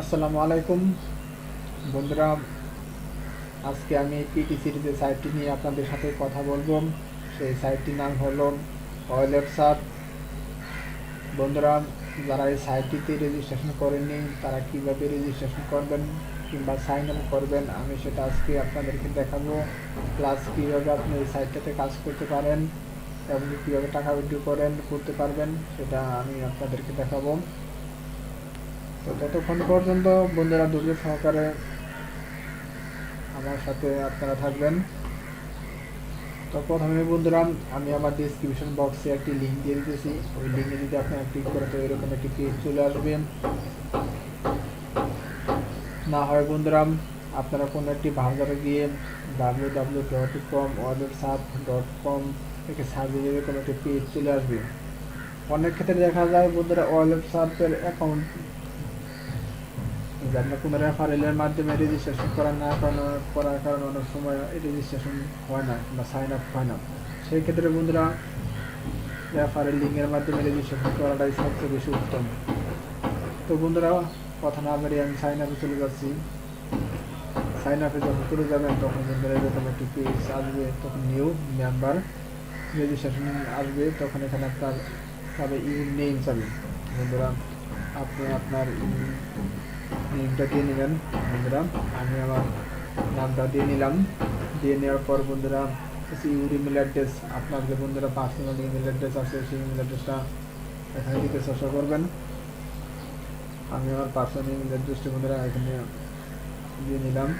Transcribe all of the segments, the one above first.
আসসালামু আলাইকুম। বন্ধুরা, আজকে আমি পিটিসির যে সাইটটি নিয়ে আপনাদের সাথে কথা বলব। সেই সাইটটির নাম হলো ওয়েলেট সাপ বন্ধুরা, যারা এই সাইটটিতে রেজিস্ট্রেশন করেননি, তারা কীভাবে রেজিস্ট্রেশন করবেন কিংবা সাইন আপ করবেন, আমি সেটা আজকে আপনাদেরকে দেখাবো। প্লাস কীভাবে আপনি এই সাইটটাতে কাজ করতে পারেন এবং কীভাবে টাকা উইথড্র করেন, করতে পারবেন, সেটা আমি আপনাদেরকে দেখাবো। তো ততক্ষণ পর্যন্ত বন্ধুরা ধৈর্য সহকারে আমার সাথে আপনারা থাকবেন। তো প্রথমে বন্ধুরা, আমি আমার ডিসক্রিপশন বক্সে একটি লিঙ্ক দিয়ে দিতেছি। ওই লিঙ্কে যদি আপনারা ক্লিক করে তো এরকম একটি পেজ চলে আসবে। না হয় বন্ধুরা, আপনারা কোনো একটি ব্রাউজারে গিয়ে W W dot com wallet surf dot com থেকে সার্চ দিয়ে এরকম একটি পেজ চলে আসবে। অনেক ক্ষেত্রে দেখা যায় বন্ধুরা ওয়ালেট সাপের অ্যাকাউন্ট যারা কোনো রেফারেলের মাধ্যমে রেজিস্ট্রেশন করার না করার কারণে অনেক সময় রেজিস্ট্রেশন হয় না কিংবা সাইন আপ হয় না। সেই ক্ষেত্রে বন্ধুরা রেফারেল লিঙ্কের মাধ্যমে রেজিস্ট্রেশন করাটাই সবচেয়ে বেশি উত্তম। তো বন্ধুরা, কথা না বেরিয়ে আমি সাইন আপে চলে যাচ্ছি। সাইন আপে যখন চলে যাবেন, তখন বন্ধুরা এরকম একটি পেজ আসবে, তখন নিউ মেম্বার রেজিস্ট্রেশন আসবে, তখন এখানে আপনার তবে ইউ নেম চাবে। বন্ধুরা আপনি আপনার নেমটা দিয়ে নেবেন বন্ধুরা। আমি আমার নামটা দিয়ে নিলাম। দিয়ে নেওয়ার পর, বন্ধুরা ইউর ইমেল অ্যাড্রেস আপনার যে বন্ধুরা পার্সোনাল ইমেল অ্যাড্রেস আছে, সেই ইমেল অ্যাড্রেসটা এখানে দিতে চেষ্টা করবেন। আমি আমার পার্সোনাল ইমেল অ্যাড্রেসটা বন্ধুরা, এখানে দিয়ে নিলাম।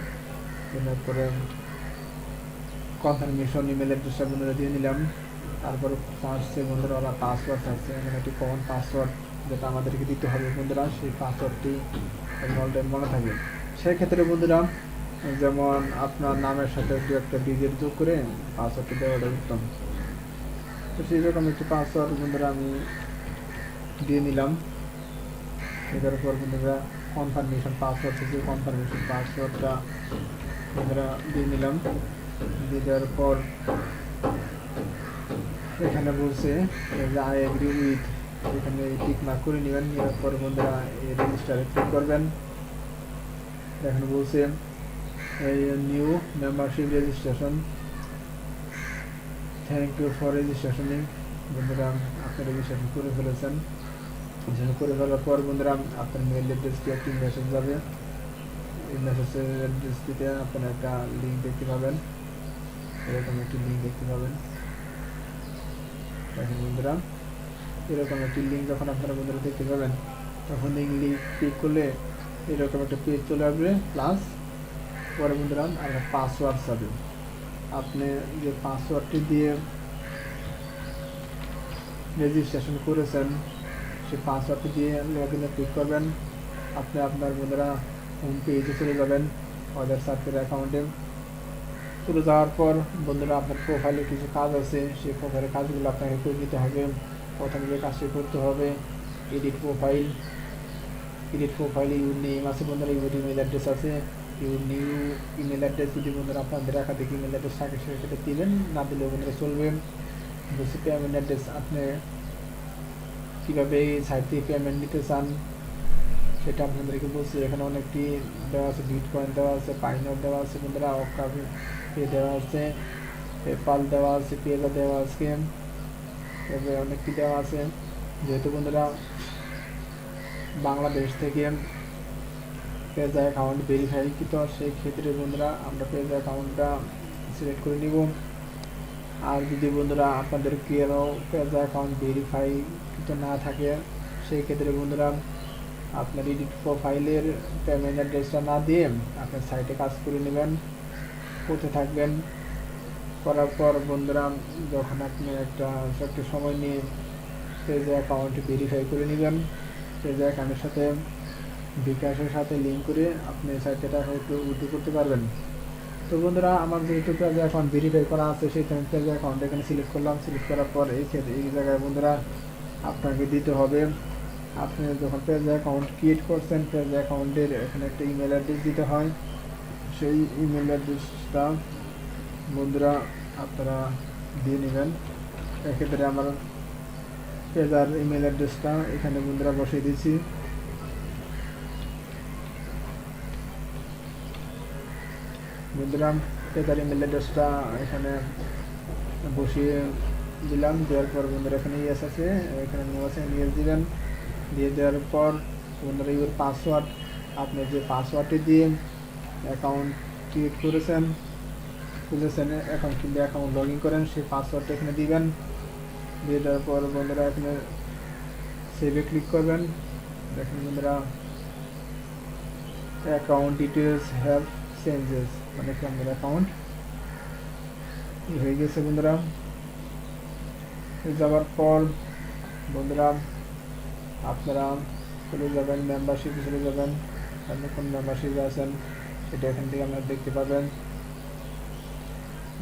নেওয়ার পরে কনফার্মেশন ইমেল অ্যাড্রেসটা বন্ধুরা, দিয়ে নিলাম। তারপরে ফার্স্টে বন্ধুরা ওরা পাসওয়ার্ড আছে। এখানে একটি কমন পাসওয়ার্ড যেটা আমাদেরকে দিতে হবে বন্ধুরা, সেই পাসওয়ার্ডটি অলরেডি মনে থাকে। সেই ক্ষেত্রে বন্ধুরা, যেমন আপনার নামের সাথে দু একটা ডিজিট যোগ করে পাসওয়ার্ডটি দেওয়াটা উত্তম। তো সেই রকম একটি পাসওয়ার্ড বন্ধুরা আমি দিয়ে নিলাম। এটার পর বন্ধুরা কনফার্মেশন পাসওয়ার্ড থেকে কনফার্মেশন পাসওয়ার্ডটা বন্ধুরা দিয়ে নিলাম। দিয়ে দেওয়ার পর এখানে বলছে যে আই এগ্রি উইথ এখানে টিক মার্ক করে নেবেন নেওয়ার পর বন্ধুরা রেজিস্টারে ক্লিক করবেন। এখানে বলছে, এই new membership registration thank you for রেজিস্ট্রেশনিং বন্ধুরা, আপনি রেজিস্ট্রেশন করে ফেলেছেন। রেজিস্ট্রেশন করে ফেলার পর বন্ধুরা, আপনার মেল অ্যাড্রেসটি একটি মেসেজ যাবে? এই মেসেজের অ্যাড্রেসটিতে আপনার একটা লিঙ্ক দেখতে পাবেন। এরকম একটি লিঙ্ক দেখতে পাবেন। বন্ধুরা এরকম একটি লিঙ্ক যখন আপনারা বন্ধুরা দেখতে পাবেন, তখন এই লিঙ্ক ক্লিক করলে এরকম একটা পেজ চলে আসবে প্লাস পরে বন্ধুরা আপনার পাসওয়ার্ড যাবে আপনি যে পাসওয়ার্ডটি দিয়ে রেজিস্ট্রেশন করেছেন, সেই পাসওয়ার্ডটি দিয়ে লগ ইনে ক্লিক করবেন। আপনি আপনার বন্ধুরা হোম পেজে চলে যাবেন অদার সার্চের অ্যাকাউন্টে চলে যাওয়ার পর বন্ধুরা আপনার প্রোফাইলে কিছু কাজ আছে, সেই প্রোফাইলের কাজগুলো আপনাকে করে নিতে হবে। প্রথমে যে কাজটি করতে হবে। Edit profile edit profile your name আছে বন্ধুরা ইউর ইমেল অ্যাড্রেস আছে। ইউর নিউ ইমেল অ্যাড্রেস যদি বন্ধুরা আপনাদের একাধিক ইমেল অ্যাড্রেস থাকে সেটা দিবেন, না দিলে বন্ধুরা চলবে। বলছি পেমেন্ট অ্যাড্রেস আপনি কীভাবে সাইট থেকে পেমেন্ট নিতে চান, সেটা আপনাদেরকে বলছি। এখানে অনেকটি দেওয়া আছে বিট কয়েন দেওয়া আছে পাইনর দেওয়া আছে বন্ধুরা অকাবি পে দেওয়া আছে পেপাল দেওয়া আছে পেলা দেওয়া আছে। এভাবে অনেকটি দেওয়া আছে। যেহেতু বন্ধুরা বাংলাদেশ থেকে পেজ অ্যাকাউন্ট ভেরিফাই ভেরিফাইকৃত সেই ক্ষেত্রে বন্ধুরা আমরা পেজ অ্যাকাউন্টটা সিলেক্ট করে নিব। আর যদি বন্ধুরা আপনাদের কেউ পেজ অ্যাকাউন্ট ভেরিফাই ভেরিফাইকৃত না থাকে, সেই ক্ষেত্রে বন্ধুরা আপনার এডিট প্রোফাইলের পেমেন্ট অ্যাড্রেসটা না দিয়ে আপনার সাইটে কাজ করে নেবেন। করতে থাকবেন? করার পর বন্ধুরা, যখন আপনি একটা একটা সময় নিয়ে পেজ অ্যাকাউন্টটি ভেরিফাই করে নেবেন পেজ অ্যাকাউন্টের সাথে বিকাশের সাথে লিঙ্ক করে আপনি সাইটে টাকা উইথড্র করতে পারবেন। তো বন্ধুরা, আমার যেহেতু পেজ অ্যাকাউন্ট ভেরিফাই করা আছে, সেই পেজ অ্যাকাউন্ট এখানে সিলেক্ট করলাম। সিলেক্ট করার পর এই ক্ষেত্রে, এই জায়গায় বন্ধুরা আপনাকে দিতে হবে, আপনি যখন পেজ অ্যাকাউন্ট ক্রিয়েট করছেন পেজ অ্যাকাউন্টের এখানে একটা ইমেল অ্যাড্রেস দিতে হয়। সেই ইমেল অ্যাড্রেসটা বন্ধুরা, আপনারা দিয়ে নেবেন। এক্ষেত্রে আমার পেজার ইমেল অ্যাড্রেসটা এখানে বন্ধুরা বসিয়ে দিয়েছি বন্ধুরা, পেজার ইমেল অ্যাড্রেসটা এখানে বসিয়ে দিলাম। দেওয়ার পর বন্ধুরা এখানে ইয়েস আছে। এখানে নিয়ে ইয়েস দিবেন। দিয়ে দেওয়ার পর বন্ধুরা ইউর পাসওয়ার্ড আপনি যে পাসওয়ার্ডটি দিয়ে অ্যাকাউন্ট ক্রিয়েট করেছেন খুলেছেন অ্যাকাউন্ট কিংবা অ্যাকাউন্ট লগ ইন করেন, সেই পাসওয়ার্ডটা এখানে দিবেন। দিয়ে দেওয়ার পর বন্ধুরা এখানে সেভে ক্লিক করবেন। দেখেন বন্ধুরা অ্যাকাউন্ট ডিটেলস হ্যাভ চেঞ্জেস মানে কি আমাদের অ্যাকাউন্ট হয়ে গেছে বন্ধুরা। যাওয়ার পর বন্ধুরা, আপনারা চলে যাবেন মেম্বারশিপে চলে যাবেন। আপনি কোন মেম্বারশিপে আছেন, সেটা এখান থেকে আপনারা দেখতে পাবেন।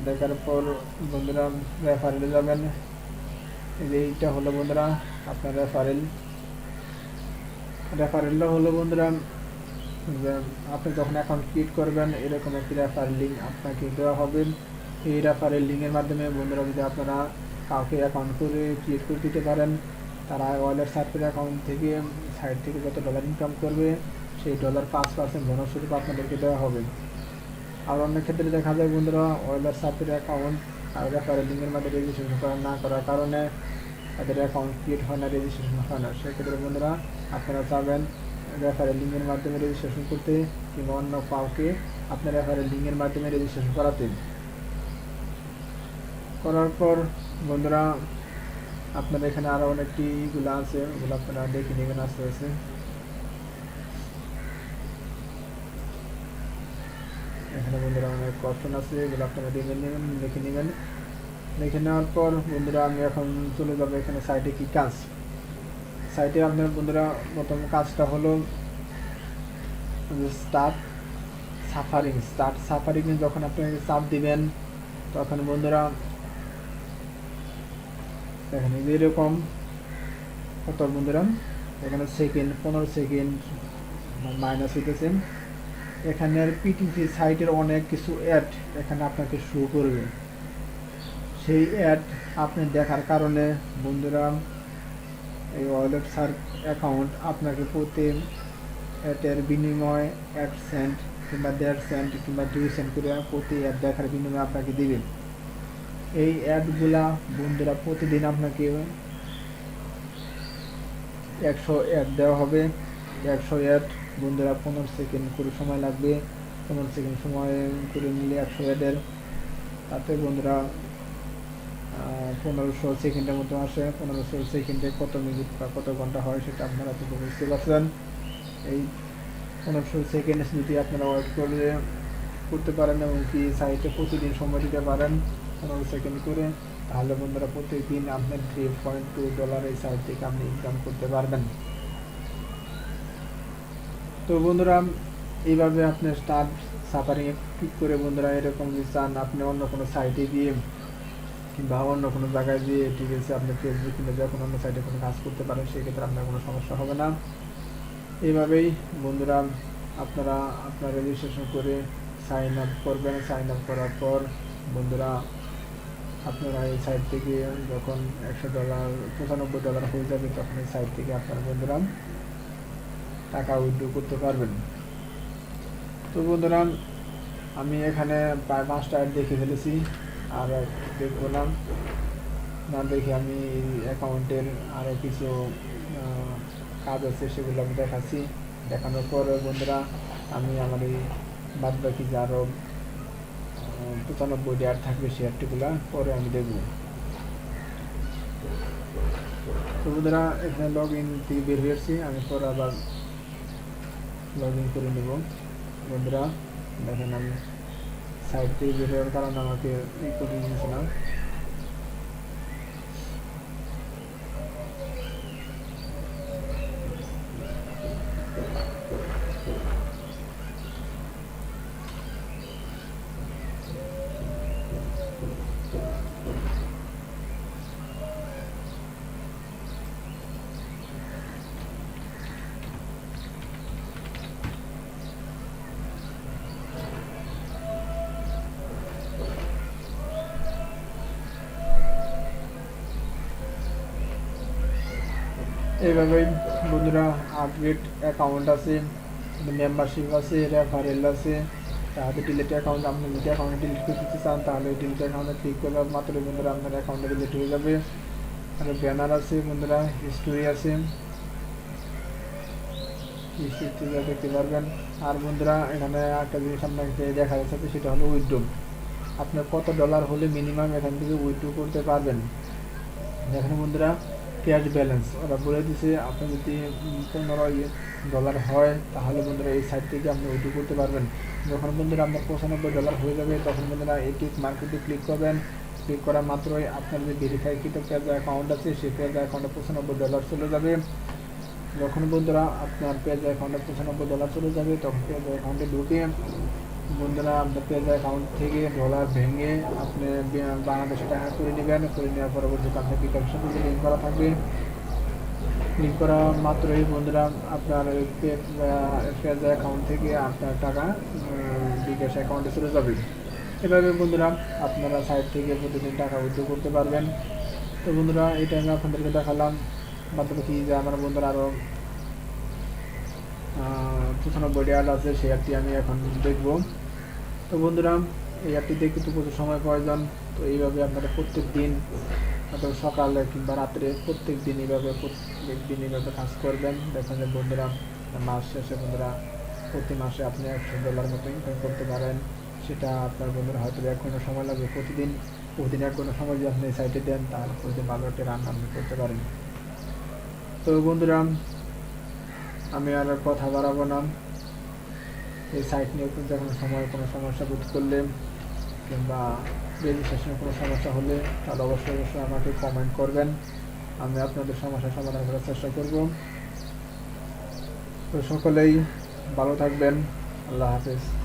দেখার পর বন্ধুরা রেফারেলে যাবেন এইটা হলো বন্ধুরা, আপনার রেফারেল রেফারেলটা হলো বন্ধুরা আপনি যখন অ্যাকাউন্ট ক্রিয়েট করবেন, এরকম একটি রেফারেল লিঙ্ক আপনাকে দেওয়া হবে। এই রেফারেল লিঙ্কের মাধ্যমে বন্ধুরা, যদি আপনারা কাউকে অ্যাকাউন্ট করে ক্রিয়েট করে দিতে পারেন, তারা ওয়ালেট সার্ফের অ্যাকাউন্ট থেকে সাইড থেকে যত ডলার ইনকাম করবে, সেই ডলার পাঁচ পার্সেন্ট বোনাসস্বরূপ আপনাদেরকে দেওয়া হবে। আর অন্য ক্ষেত্রে দেখা যায় বন্ধুরা ওয়েলার সার্ফের অ্যাকাউন্ট আর রেফারেল লিঙ্কের মাধ্যমে রেজিস্ট্রেশন করা না করার কারণে তাদের অ্যাকাউন্ট ক্রিয়েট হয় না রেজিস্ট্রেশন হয় না। সেক্ষেত্রে বন্ধুরা, আপনারা চাবেন রেফারেল লিঙ্কের মাধ্যমে রেজিস্ট্রেশন করতে কিংবা অন্য কাউকে আপনার রেফারেল লিঙ্কের মাধ্যমে রেজিস্ট্রেশন করাতে। করার পর বন্ধুরা আপনার এখানে আরও অনেকটি ইগুলো আছে, ওগুলো আপনারা দেখে নেবেন আস্তে আস্তে। এখানে বন্ধুরা অনেক অপশন আছে, এগুলো আপনারা দেখে নেবেন দেখে নেবেন। দেখে নেওয়ার পর বন্ধুরা আমি এখন চলে যাব এখানে সাইটে কি কাজ। সাইটে আপনার বন্ধুরা প্রথম কাজটা হলো স্টার্ট সাফারিং স্টার্ট সাফারিংয়ে যখন আপনি চাপ দিবেন, তখন বন্ধুরা এখানে যেরকম কত বন্ধুরা এখানে সেকেন্ড পনেরো সেকেন্ড মাইনাস হইতেছে। এখানে পিটিসি সাইটের অনেক কিছু অ্যাড এখানে আপনাকে শো করবে। সেই অ্যাড আপনি দেখার কারণে বন্ধুরা, এই ওয়ালেট সার্চ অ্যাকাউন্ট আপনাকে প্রতি অ্যাডের বিনিময় এক সেন্ট কিংবা দেড় সেন্ট কিংবা দুই সেন্ট করে প্রতি অ্যাড দেখার বিনিময়ে আপনাকে দিবে। এই অ্যাডগুলা বন্ধুরা প্রতিদিন আপনাকে একশো অ্যাড দেওয়া হবে। একশো অ্যাড বন্ধুরা, পনেরো সেকেন্ড করে সময় লাগবে। পনেরো সেকেন্ড সময় করে নিলে একশো অ্যাডের তাতে বন্ধুরা পনেরোশো সেকেন্ডের মতো আসে। পনেরোশো সেকেন্ডে কত মিনিট বা কত ঘণ্টা হয় সেটা আপনারা তো বুঝতে পারছেন। এই পনেরোশো সেকেন্ড যদি আপনারা ওয়েট করে করতে পারেন এবং কি সাইটে প্রতিদিন সময় দিতে পারেন পনেরো সেকেন্ড করে, তাহলে বন্ধুরা প্রতিদিন আপনার থ্রি পয়েন্ট টু ডলার এই সাইট থেকে আপনি ইনকাম করতে পারবেন। তো বন্ধুরা, এইভাবে আপনি স্টার্ট সাফারিংয়ে ক্লিক করে বন্ধুরা এরকম যদি চান, আপনি অন্য কোনো সাইটে গিয়ে কিংবা অন্য কোনো জায়গায় গিয়ে, ঠিক আছে, আপনি ফেসবুক কিংবা যখন অন্য সাইটে কোনো কাজ করতে পারেন, সেক্ষেত্রে আপনার কোনো সমস্যা হবে না। এইভাবেই বন্ধুরা, আপনারা আপনার রেজিস্ট্রেশন করে সাইন আপ করবেন। সাইন আপ করার পর বন্ধুরা, আপনারা এই সাইট থেকে যখন একশো ডলার পঁচানব্বই ডলার হয়ে যাবে, তখন এই সাইট থেকে আপনার বন্ধুরা টাকা উইথড্র করতে পারবেন। তো বন্ধুরা আমি এখানে প্রায় পাঁচটা অ্যাড দেখে ফেলেছি, আর দেখব না। না দেখে আমি অ্যাকাউন্টের আরও কিছু কাজ আছে সেগুলো আমি দেখাচ্ছি। দেখানোর পর বন্ধুরা, আমি আমার এই বাদ বাকি যে আরও পঁচানব্বই অ্যাড থাকবে সেই অ্যাডটিগুলো পরে আমি দেখব। তো বন্ধুরা, এখানে লগ ইন থেকে বের হয়েছি, আমি পরে আবার লগ ইন করে নেব। বন্ধুরা, দেখেন আমি সাইট থেকে বের হওয়ার কারণে আমাকে ই করে দিয়েছে না এইভাবে বন্ধুরা আপডেট অ্যাকাউন্ট আছে মেম্বারশিপ আছে রেফারেল আছে। তাহলে ডিলিট অ্যাকাউন্ট আপনি যদি অ্যাকাউন্টে ডিলিট করতে চান, তাহলে ডিলিট অ্যাকাউন্টে ক্লিক করলে মাত্র বন্ধুরা আপনার অ্যাকাউন্টে ডিলিট হয়ে যাবে। আর ব্যানার আছে বন্ধুরা হিস্টোরি আছে। দেখতে পারবেন। আর বন্ধুরা, এখানে একটা জিনিস আপনাকে দেখা যাচ্ছে সেটা হলো উইথড্রো আপনার কত ডলার হলে মিনিমাম এখান থেকে উইথড্রো করতে পারবেন। এখানে বন্ধুরা ক্যাশ ব্যালেন্স ওরা বলে দিছে, আপনি যদি পনেরো ডলার হয়, তাহলে বন্ধুরা এই সাইট থেকে আপনি উইথড্রো করতে পারবেন। যখন বন্ধুরা আপনার পঁচানব্বই ডলার হয়ে যাবে, তখন বন্ধুরা এটি মার্কেটে ক্লিক করবেন। ক্লিক করা মাত্রই আপনার যে ভেরিফাইকৃত পেজ অ্যাকাউন্ট আছে, সেই পেজ অ্যাকাউন্টে পঁচানব্বই ডলার চলে যাবে। যখন বন্ধুরা আপনার পেজ অ্যাকাউন্টে পঁচানব্বই ডলার চলে যাবে, তখন পেজ অ্যাকাউন্টে ঢুকে বন্ধুরা আপনার পেজ অ্যাকাউন্ট থেকে ডলার ভেঙে আপনি বাংলাদেশে টাকা করে নেবেন। করে নেওয়ার পরবর্তীতে আপনার বিকাশের সাথে লিঙ্ক করা থাকবে? লিঙ্ক করা মাত্রই বন্ধুরা, আপনার পেজ অ্যাকাউন্ট থেকে আপনার টাকা বিকাশ অ্যাকাউন্টে চলে যাবে। এভাবে বন্ধুরা, আপনারা সাইট থেকে প্রতিদিন টাকা উইথড্র করতে পারবেন। তো বন্ধুরা এটা আমি আপনাদেরকে দেখালাম, মাত্র কি যে আমার বন্ধুরা আরও পঁচানব্বই অ্যাড আছে, সেই অ্যাপটি আমি এখন দেখব। তো বন্ধুরা, এই অ্যাপটিতে কিন্তু প্রচুর সময় প্রয়োজন। তো এইভাবে আপনারা প্রত্যেক দিন অথবা সকালে কিংবা রাত্রে প্রত্যেক দিন এইভাবে প্রত্যেক দিন এইভাবে কাজ করবেন। দেখবেন যে বন্ধুরা, মাস শেষে বন্ধুরা, প্রতি মাসে আপনি একশো ডলার মতো ইনকাম করতে পারেন। সেটা আপনার বন্ধুরা হয়তো এক ঘণ্টা সময় লাগবে। প্রতিদিন প্রতিদিন এক ঘণ্টা সময় যদি আপনি সাইটে দেন, তাহলে প্রতিদিন ভালো একটা রান আপনি করতে পারেন। তো বন্ধুরা আমি আর কথা বাড়াবো না। এই সাইট নিয়ে যখন সময়, কোনো সমস্যা বোধ করলে কিংবা রেজিস্ট্রেশনে কোনো সমস্যা হলে, তাহলে অবশ্যই অবশ্যই আমাকে কমেন্ট করবেন। আমি আপনাদের সমস্যা সমাধান করার চেষ্টা করব। তো সকলেই ভালো থাকবেন। আল্লাহ হাফেজ।